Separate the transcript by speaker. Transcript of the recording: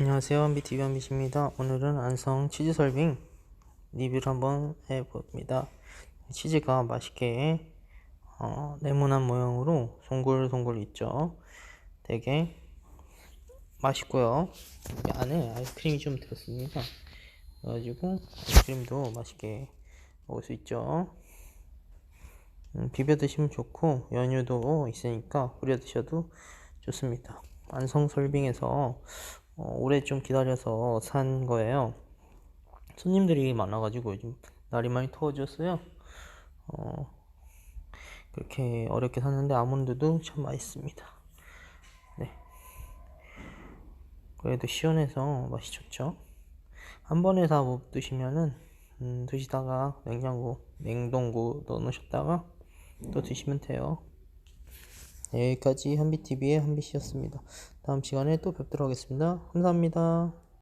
Speaker 1: 안녕하세요. 한비TV 한비입니다. 오늘은 안성 치즈 설빙 리뷰를 한번 해봅니다. 치즈가 맛있게 어, 네모난 모양으로 송글송글 있죠? 되게 맛있고요. 안에 아이스크림이 좀 들었습니다. 그래가지고 아이스크림도 맛있게 먹을 수 있죠? 음, 비벼 드시면 좋고 연유도 있으니까 뿌려 드셔도 좋습니다. 안성 설빙에서 어, 오래 좀 기다려서 산 거예요. 손님들이 많아가지고 요즘 날이 많이 더워졌어요. 어, 그렇게 어렵게 샀는데 아몬드도 참 맛있습니다. 네. 그래도 시원해서 맛이 좋죠. 한 번에 다 못 드시면은 음, 드시다가 냉장고, 냉동고 넣어 놓으셨다가 또 드시면 돼요. 네, 여기까지 한비TV의 한비씨였습니다. 다음 시간에 또 뵙도록 하겠습니다. 감사합니다.